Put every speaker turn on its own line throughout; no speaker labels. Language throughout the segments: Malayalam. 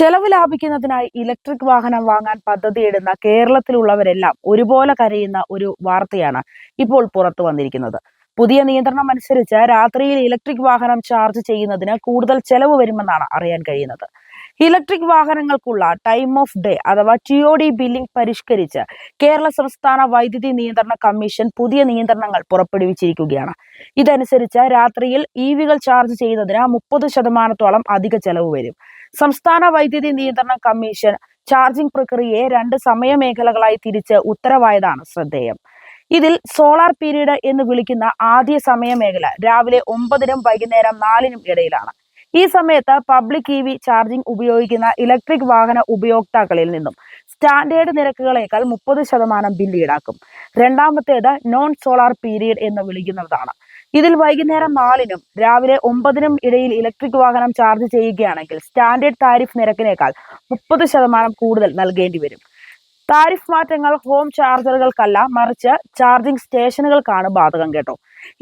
ചെലവ് ലാഭിക്കുന്നതിനായി ഇലക്ട്രിക് വാഹനം വാങ്ങാൻ പദ്ധതിയിടുന്ന കേരളത്തിലുള്ളവരെല്ലാം ഒരുപോലെ കരയുന്ന ഒരു വാർത്തയാണ് ഇപ്പോൾ പുറത്തു വന്നിരിക്കുന്നത്. പുതിയ നിയന്ത്രണം അനുസരിച്ച് രാത്രിയിൽ ഇലക്ട്രിക് വാഹനം ചാർജ് ചെയ്യുന്നതിന് കൂടുതൽ ചെലവ് വരുമെന്നാണ് അറിയാൻ കഴിയുന്നത്. ഇലക്ട്രിക് വാഹനങ്ങൾക്കുള്ള ടൈം ഓഫ് ഡേ അഥവാ ടി ഒ ഡി ബില്ലിംഗ് പരിഷ്കരിച്ച് കേരള സംസ്ഥാന വൈദ്യുതി നിയന്ത്രണ കമ്മീഷൻ പുതിയ നിയന്ത്രണങ്ങൾ പുറപ്പെടുവിച്ചിരിക്കുകയാണ്. ഇതനുസരിച്ച് രാത്രിയിൽ ഇ വികൾ ചാർജ് ചെയ്യുന്നതിന് മുപ്പത് ശതമാനത്തോളം അധിക ചെലവ് വരും. സംസ്ഥാന വൈദ്യുതി നിയന്ത്രണ കമ്മീഷൻ ചാർജിംഗ് പ്രക്രിയയെ രണ്ട് സമയ മേഖലകളായി തിരിച്ച് ഉത്തരവായതാണ് ശ്രദ്ധേയം. ഇതിൽ സോളാർ പീരീഡ് എന്ന് വിളിക്കുന്ന ആദ്യ സമയ മേഖല രാവിലെ ഒമ്പതിനും വൈകുന്നേരം നാലിനും ഇടയിലാണ്. ഈ സമയത്ത് പബ്ലിക് ഇ വി ചാർജിംഗ് ഉപയോഗിക്കുന്ന ഇലക്ട്രിക് വാഹന ഉപയോക്താക്കളിൽ നിന്നും സ്റ്റാൻഡേർഡ് നിരക്കുകളേക്കാൾ മുപ്പത് ശതമാനം ബില്ല് ഈടാക്കും. രണ്ടാമത്തേത് നോൺ സോളാർ പീരീഡ് എന്ന് വിളിക്കുന്നതാണ്. ഇതിൽ വൈകുന്നേരം നാലിനും രാവിലെ ഒമ്പതിനും ഇടയിൽ ഇലക്ട്രിക് വാഹനം ചാർജ് ചെയ്യുകയാണെങ്കിൽ സ്റ്റാൻഡേർഡ് താരിഫ് നിരക്കിനേക്കാൾ മുപ്പത് ശതമാനം കൂടുതൽ നൽകേണ്ടി വരും. താരിഫ് മാറ്റങ്ങൾ ഹോം ചാർജറുകൾക്കല്ല മറിച്ച് ചാർജിംഗ് സ്റ്റേഷനുകൾക്കാണ് ബാധകം കേട്ടോ.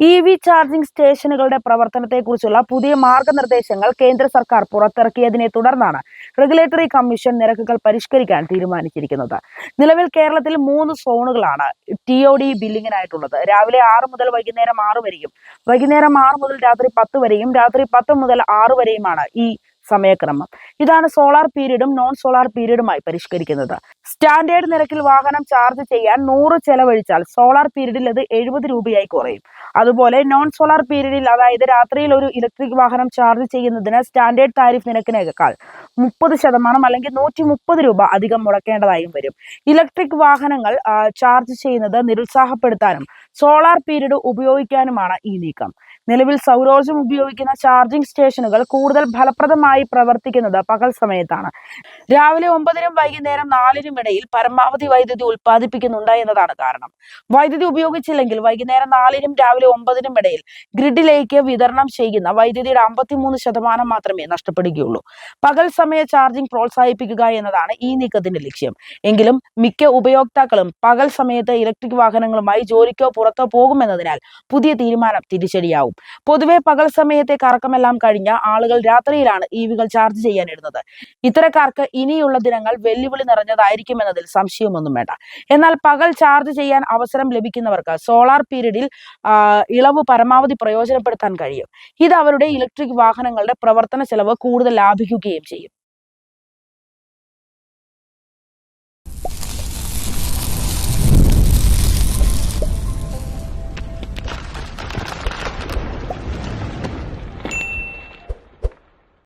ഇ വി ചാർജിംഗ് സ്റ്റേഷനുകളുടെ പ്രവർത്തനത്തെക്കുറിച്ചുള്ള പുതിയ മാർഗനിർദ്ദേശങ്ങൾ കേന്ദ്ര സർക്കാർ പുറത്തിറക്കിയതിനെ തുടർന്നാണ് റെഗുലേറ്ററി കമ്മീഷൻ നിരക്കുകൾ പരിഷ്കരിക്കാൻ തീരുമാനിച്ചിരിക്കുന്നത്. നിലവിൽ കേരളത്തിൽ മൂന്ന് സോണുകളാണ് ടി ഒ ഡി ബില്ലിങ്ങിനായിട്ടുള്ളത്. രാവിലെ ആറ് മുതൽ വൈകുന്നേരം ആറ് വരെയും വൈകുന്നേരം ആറ് മുതൽ രാത്രി പത്ത് വരെയും രാത്രി പത്ത് മുതൽ ആറ് വരെയുമാണ് ഈ സമയക്രമം. ഇതാണ് സോളാർ പീരീഡും നോൺ സോളാർ പീരീഡുമായി പരിഷ്കരിക്കുന്നത്. സ്റ്റാൻഡേർഡ് നിരക്കിൽ വാഹനം ചാർജ് ചെയ്യാൻ നൂറ് ചെലവഴിച്ചാൽ സോളാർ പീരീഡിൽ അത് എഴുപത് രൂപയായി കുറയും. അതുപോലെ നോൺ സോളാർ പീരീഡിൽ അതായത് രാത്രിയിൽ ഒരു ഇലക്ട്രിക് വാഹനം ചാർജ് ചെയ്യുന്നതിന് സ്റ്റാൻഡേർഡ് താരിഫ് നിരക്കിനേക്കാൾ മുപ്പത് ശതമാനം അല്ലെങ്കിൽ നൂറ്റി മുപ്പത് രൂപ അധികം മുടക്കേണ്ടതായും വരും. ഇലക്ട്രിക് വാഹനങ്ങൾ ചാർജ് ചെയ്യുന്നത് നിരുത്സാഹപ്പെടുത്താനും സോളാർ പീരീഡ് ഉപയോഗിക്കാനുമാണ് ഈ നീക്കം. നിലവിൽ സൗരോർജം ഉപയോഗിക്കുന്ന ചാർജിംഗ് സ്റ്റേഷനുകൾ കൂടുതൽ ഫലപ്രദമായി പ്രവർത്തിക്കുന്നത് പകൽ സമയത്താണ്. രാവിലെ ഒമ്പതിനും വൈകുന്നേരം നാലിനും ഇടയിൽ പരമാവധി വൈദ്യുതി ഉൽപ്പാദിപ്പിക്കുന്നുണ്ട് എന്നതാണ് കാരണം. വൈദ്യുതി ഉപയോഗിച്ചില്ലെങ്കിൽ വൈകുന്നേരം നാലിനും രാവിലെ ഒമ്പതിനും ഇടയിൽ ഗ്രിഡിലേക്ക് വിതരണം ചെയ്യുന്ന വൈദ്യുതിയുടെ അമ്പത്തിമൂന്ന് ശതമാനം മാത്രമേ നഷ്ടപ്പെടുകയുള്ളൂ. പകൽ സമയ ചാർജിംഗ് പ്രോത്സാഹിപ്പിക്കുക എന്നതാണ് ഈ നീക്കത്തിന്റെ ലക്ഷ്യം. എങ്കിലും മിക്ക ഉപയോക്താക്കളും പകൽ സമയത്ത് ഇലക്ട്രിക് വാഹനങ്ങളുമായി ജോലിക്കോ പുറത്തോ പോകുമെന്നതിനാൽ പുതിയ തീരുമാനം തിരിച്ചടിയാവും. പൊതുവെ പകൽ സമയത്തെ കറക്കമെല്ലാം കഴിഞ്ഞ ആളുകൾ രാത്രിയിലാണ് ഇ വികൾ ചാർജ് ചെയ്യാനിടുന്നത്. ഇത്തരക്കാർക്ക് ഇനിയുള്ള ദിനങ്ങൾ വെല്ലുവിളി നിറഞ്ഞതായിരിക്കുമെന്നതിൽ സംശയമൊന്നും വേണ്ട. എന്നാൽ പകൽ ചാർജ് ചെയ്യാൻ അവസരം ലഭിക്കുന്നവർക്ക് സോളാർ പീരീഡിൽ ഇളവ് പരമാവധി പ്രയോജനപ്പെടുത്താൻ കഴിയും. ഇത് അവരുടെ ഇലക്ട്രിക് വാഹനങ്ങളുടെ പ്രവർത്തന ചെലവ് കൂടുതൽ ലാഭിക്കുകയും ചെയ്യും.